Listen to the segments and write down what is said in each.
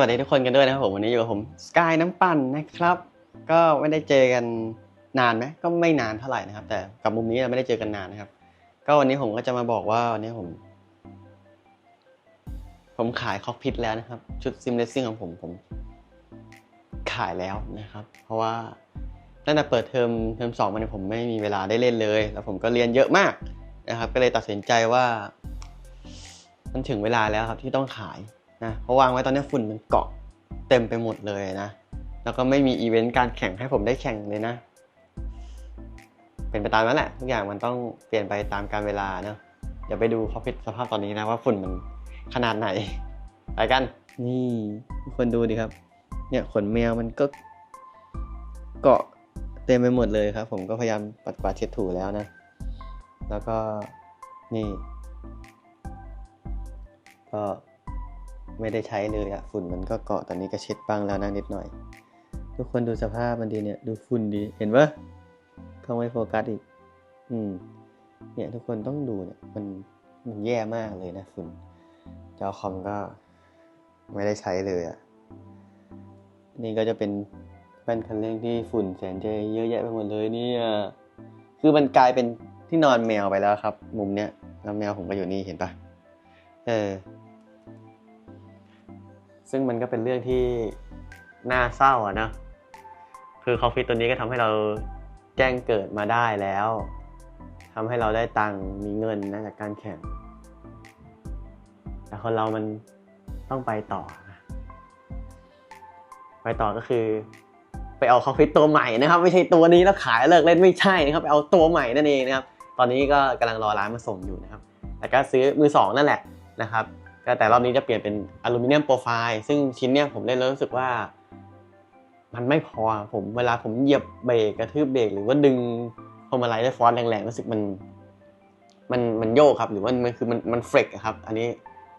วัสดีทุกคนกันด้วยนะครับผมวันนี้อยู่กับผมสกายน้ำปั่นนะครับ ก็ไม่ได้เจอกันนานไหมก็ไม่นานเท่าไหร่นะครับ แต่กับมุมนี้เราไม่ได้เจอกันนานนะครับ ก็วันนี้ผมก็จะมาบอกว่าวันนี้ผม ผมขายคอกพิทแล้วนะครับ ชุดซิมเลสซิ่งของผมผม ขายแล้วนะครับ เพราะว่าตั้งแต่เปิดเทอมเทอมสองมาเนี่ยผมไม่มีเวลาได้เล่นเลย แล้วผมก็เรียนเยอะมากนะครับ ก็เลยตัดสินใจว่า มันถึงเวลาแล้วครับที่ต้องขาย นะเพราะวางไว้ตอนนี้ฝุ่นมันเกาะเต็มไปหมดเลยนะ แล้วก็ไม่มีอีเวนต์การแข่งให้ผมได้แข่งเลยนะ เป็นไปตามนั้นแหละทุกอย่างมันต้องเปลี่ยนไปตามกาลเวลาเนาะเดี๋ยวไปดูคอพิทสภาพตอนนี้นะว่าฝุ่นมันขนาดไหนไปกัน นี่คนดูดิครับ เนี่ยขนแมวมันก็เกาะเต็มไปหมดเลยครับ ผมก็พยายามปัดกวาดเช็ดถูแล้วนะ แล้วก็นี่ ก็ ไม่ได้ใช้เลยอะฝุ่นมันก็เกาะตอนนี้ก็เช็ดบ้างแล้วนะนิดหน่อย ทุกคนดูสภาพมันดีเนี่ย ดูฝุ่นดีเห็นปะเข้าไม่โฟกัสอีก อืม เนี่ยทุกคนต้องดูเนี่ย มันมันแย่มากเลยนะฝุ่นจอคอมก็ไม่ได้ใช้เลยอะนี่ก็จะเป็นแป้นคันเร่งที่ฝุ่นแสนจะเยอะแยะไปหมดเลยเนี่ยคือมันกลายเป็นที่นอนแมวไปแล้วครับ มุมเนี้ยแล้วแมวผมก็อยู่นี่เห็นปะเออ ซึ่งมันก็เป็นเรื่องที่น่าเศร้าอะนะคือคอฟฟิตตัวนี้ก็ทำให้เราแจ้งเกิดมาได้แล้วทำให้เราได้ตังค์มีเงินนะจากการแข่ง แต่คนเรามันต้องไปต่อนะไปต่อก็คือ ไปเอาคอฟฟิตตัวใหม่นะครับ ไม่ใช่ตัวนี้แล้วขายเลิกเล่นไม่ใช่นะครับไปเอาตัวใหม่นั่นเองนะครับ ตอนนี้ก็กำลังรอร้านมาส่งอยู่นะครับแล้วก็ซื้อมือสองนั่นแหละนะครับ ก็แต่รอบนี้จะเปลี่ยนเป็นอลูมิเนียมโปรไฟล์ซึ่งชิ้นเนี้ยผมเล่นแล้วรู้สึกว่า มันไม่พอผมเวลาผมเหยียบเบรกกระทืบเบรกหรือว่าดึงพวงมาลัยด้วยฟอร์สแรงๆรู้สึกมันมันมันโยกครับ หรือว่ามันคือมันมันเฟกครับ อันนี้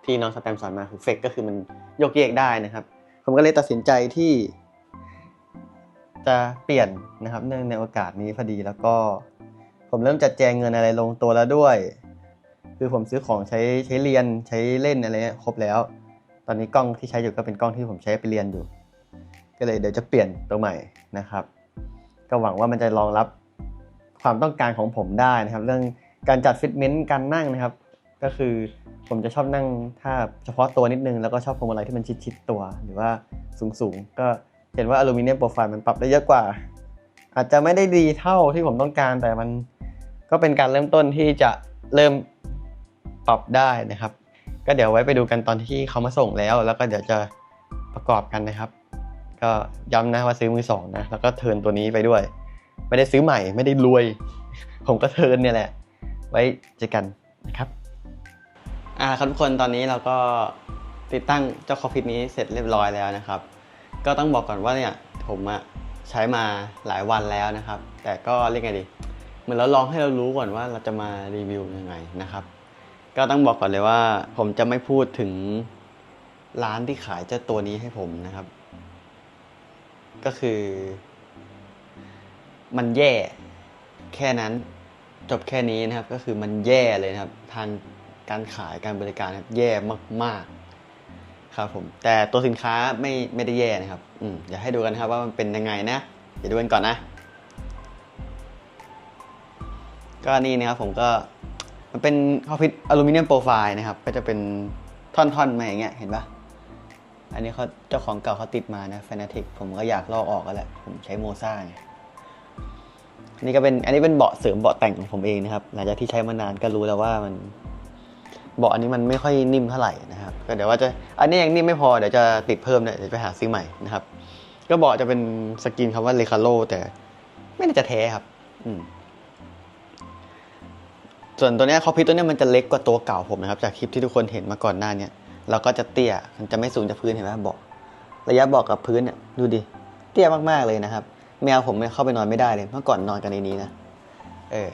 ที่น้องสแตมสอนมาคือเฟกก็คือมันโยกเยกได้นะครับ ผมก็เลยตัดสินใจที่ จะเปลี่ยนนะครับเนื่องในโอกาสนี้พอดีแล้วก็ ผมเริ่มจัดแจงเงินอะไรลงตัวแล้วด้วย คือผมซื้อของใช้ใช้เรียนใช้เล่นอะไรเงี้ยครบแล้ว ตอนนี้กล้องที่ใช้อยู่ก็เป็นกล้องที่ผมใช้ไปเรียนอยู่ ก็เลยเดี๋ยวจะเปลี่ยนตัวใหม่นะครับ ก็หวังว่ามันจะรองรับความต้องการของผมได้นะครับ เรื่องการจัดฟิตเมนต์การนั่งนะครับ ก็คือผมจะชอบนั่งท่าเฉพาะตัวนิดนึง แล้วก็ชอบพวงมาลัยที่มันชิดๆตัว หรือว่าสูงๆก็เห็นว่าอลูมิเนียมโปรไฟล์มันปรับได้เยอะกว่า อาจจะไม่ได้ดีเท่าที่ผมต้องการแต่มันก็เป็นการเริ่มต้นที่จะเริ่ม ปรับได้นะครับ ก็เดี๋ยวไว้ไปดูกันตอนที่เขามาส่งแล้ว แล้วก็เดี๋ยวจะประกอบกันนะครับ ก็ย้ำนะว่าซื้อมือสองนะแล้วก็เทิร์นตัวนี้ไปด้วย ไม่ได้ซื้อใหม่ไม่ได้รวย ผมก็เทิร์นเนี่ยแหละ ไว้เจอกันนะครับอ่าครับทุกคนตอนนี้เราก็ติดตั้งเจ้าคอฟฟิตนี้เสร็จเรียบร้อยแล้วนะครับ ก็ต้องบอกก่อนว่าเนี่ยผมอะใช้มาหลายวันแล้วนะครับ แต่ก็เรียกไงดี เหมือนเราลองให้เรารู้ก่อนว่าเราจะมารีวิวยังไงนะครับ ก็ต้องบอกก่อนเลยว่า ผมจะไม่พูดถึงร้านที่ขายเจ้าตัวนี้ให้ผมนะครับ ก็คือ มันแย่แค่นั้น จบแค่นี้นะครับ ก็คือมันแย่เลยนะครับ ทางการขายการบริการครับแย่มาก ๆ ครับผม แต่ตัวสินค้าไม่ไม่ได้แย่นะครับ อืมเดี๋ยวให้ดูกันนะครับว่ามันเป็นยังไงนะเดี๋ยวดูกันก่อนนะ ก็นี่นะครับผมก็ มันเป็นคอพิทอลูมิเนียมโปรไฟล์นะครับ ก็จะเป็นท่อนๆมาอย่างเงี้ยเห็นปะอันนี้เขาเจ้าของเก่าเขาติดมานะแฟนาติกผมก็อยากลอกออกก็แหละผมใช้โมซ่าไงอันนี่ก็เป็นอันนี้เป็นเบาะเสริมเบาะแต่งของผมเองนะครับ หลังจากที่ใช้มานานก็รู้แล้วว่ามันเบาะอันนี้มันไม่ค่อยนิ่มเท่าไหร่นะครับก็เดี๋ยวว่าจะอันนี้ยังนิ่มไม่พอเดี๋ยวจะติดเพิ่มเนี่ยเดี๋ยวไปหาซื้อใหม่นะครับ ก็เบาะจะเป็นสกรีนคำว่าเลคาโลแต่ไม่น่าจะแท้ครับ อืม ส่วนตัวเนี้ยคอพิทตัวเนี้ยมันจะเล็กกว่าตัวเก่าผมนะครับ จากคลิปที่ทุกคนเห็นมาก่อนหน้าเนี้ยเราก็จะเตี้ยมันจะไม่สูงจากพื้นเห็นไหมบาะระยะบาะกับพื้นเนี่ยดูดิเตี้ยมากๆเลยนะครับ แมวผมเนี่ยเข้าไปนอนไม่ได้เลยเมื่อก่อนนอนกันในนี้นะเออ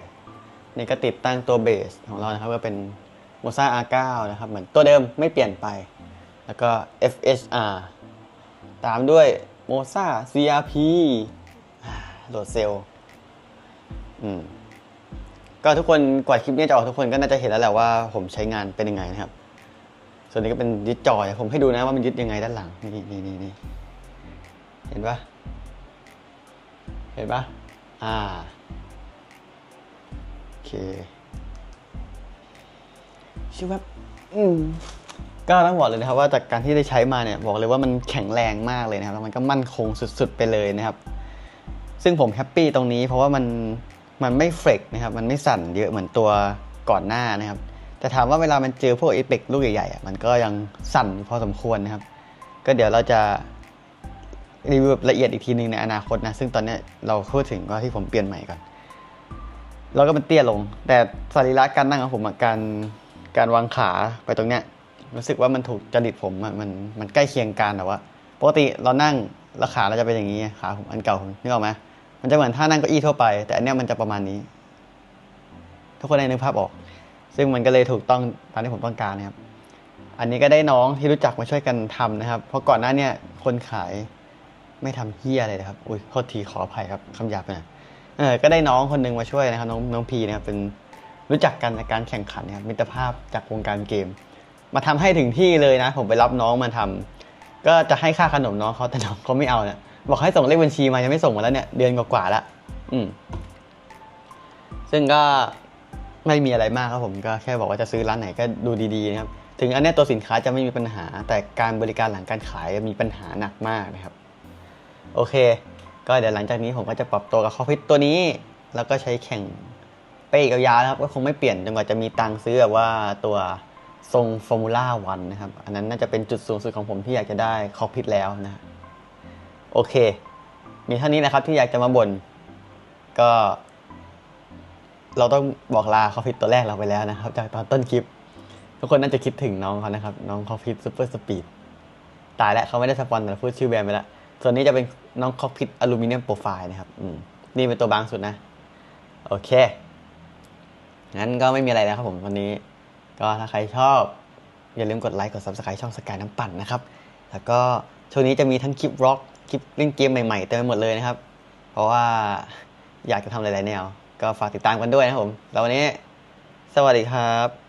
นี่ก็ติดตั้งตัวเบสของเรานะครับก็เป็นโมซ่า R9 นะครับเหมือนตัวเดิมไม่เปลี่ยนไป แล้วก็ FHR ตามด้วยโมซ่า CRP โหลดเซลล์อืม ก็ทุกคนกว่าคลิปนี้จะออกทุกคนก็น่าจะเห็นแล้วแหละว่าผมใช้งานเป็นยังไงนะครับ ส่วนนี้ก็เป็นยึดจอยผมให้ดูนะว่ามันยึดยังไงด้านหลังนี่นี่นี่นี่เห็นปะเห็นปะอ่าโอเคชื่อว่าอืมก็ต้องบอกเลยนะครับว่าจากการที่ได้ใช้มาเนี่ยบอกเลยว่ามันแข็งแรงมากเลยนะครับแล้วมันก็มั่นคงสุดๆไปเลยนะครับ ซึ่งผมแฮปปี้ตรงนี้เพราะว่ามัน มันไม่เฟรกนะครับ มันไม่สั่นเยอะเหมือนตัวก่อนหน้านะครับ แต่ถามว่าเวลามันเจอพวกเอฟเฟกลูกใหญ่ๆมันก็ยังสั่นพอสมควรนะครับ ก็เดี๋ยวเราจะรีวิวละเอียดอีกทีหนึงในอนาคตนะ ซึ่งตอนนี้เราพูดถึงว่าที่ผมเปลี่ยนใหม่ก่อน แล้วก็มันเตี้ยลง แต่สรีระการนั่งของผมการการวางขาไปตรงเนี้ยรู้สึกว่ามันถูกจริตผมอะมันมันใกล้เคียงกันแต่ว่าปกติเรานั่งแล้วขาเราจะเป็นอย่างนี้ขาผมอันเก่าผมนึกออกไหม มันจะเหมือนท่านั่งเก้าอี้ทั่วไป แต่อันเนี้ยมันจะประมาณนี้ ทุกคนได้นึกภาพออก ซึ่งมันก็เลยถูกต้องตามที่ผมต้องการนะครับ อันนี้ก็ได้น้องที่รู้จักมาช่วยกันทำนะครับ เพราะก่อนหน้าเนี่ยคนขายไม่ทำเฮียอะไรเลยครับ อุ้ยโทษทีขออภัยครับคำหยาบไปหน่อยเออก็ได้น้องคนหนึงมาช่วยนะครับ น้องน้องพีนะครับเป็นรู้จักกันในการแข่งขันนะครับมิตรภาพจากวงการเกม มาทำให้ถึงที่เลยนะ ผมไปรับน้องมาทำก็จะให้ค่าขนมน้องเขาแต่น้องเขาไม่เอาเนี่ย บอกให้ส่งเลขบัญชีมายังไม่ส่งมาแล้วเนี่ยเดือนกว่าๆแล้วอืม ซึ่งก็ไม่มีอะไรมากครับผมก็แค่บอกว่าจะซื้อร้านไหนก็ดูดีๆนะครับ ถึงอันเนี้ยตัวสินค้าจะไม่มีปัญหา แต่การบริการหลังการขายมีปัญหาหนักมากนะครับ โอเค ก็เดี๋ยวหลังจากนี้ผมก็จะปรับตัวกับคอฟิตตัวนี้ แล้วก็ใช้แข่งไปอีกยาวๆนะครับ ก็คงไม่เปลี่ยนจนกว่าจะมีตังค์ซื้อแบบว่าตัวทรงฟอร์มูล่าวันนะครับ อันนั้นน่าจะเป็นจุดสูงสุดของผมที่อยากจะได้คอฟิตแล้วนะครับ โอเค มีเท่านี้นะครับที่อยากจะมาบ่นก็ เราต้องบอกลาคอฟิตตัวแรกเราไปแล้วนะครับ จากตอนต้นคลิป ทุกคนน่าจะคิดถึงน้องเขานะครับ น้องคอฟิตซูเปอร์สปีดตายแล้วเขาไม่ได้สปอนแต่พูดชื่อแบรนด์ไปแล้วส่วนนี้จะเป็นน้องคอฟิตอลูมิเนียมโปรไฟล์นะครับอืนี่เป็นตัวบางสุดนะ โอเคงั้นก็ไม่มีอะไรแล้วครับผมวันนี้ ก็ถ้าใครชอบ อย่าลืมกดไลค์กด subscribe ช่องสกายน้ำปั่นนะครับ แล้วก็ช่วงนี้จะมีทั้งคลิปร็อก คลิปเล่นเกมใหม่ๆเต็มไปหมดเลยนะครับ เพราะว่าอยากจะทำหลายๆแนว ก็ฝากติดตามกันด้วยนะครับผมแล้ววันนี้ สวัสดีครับ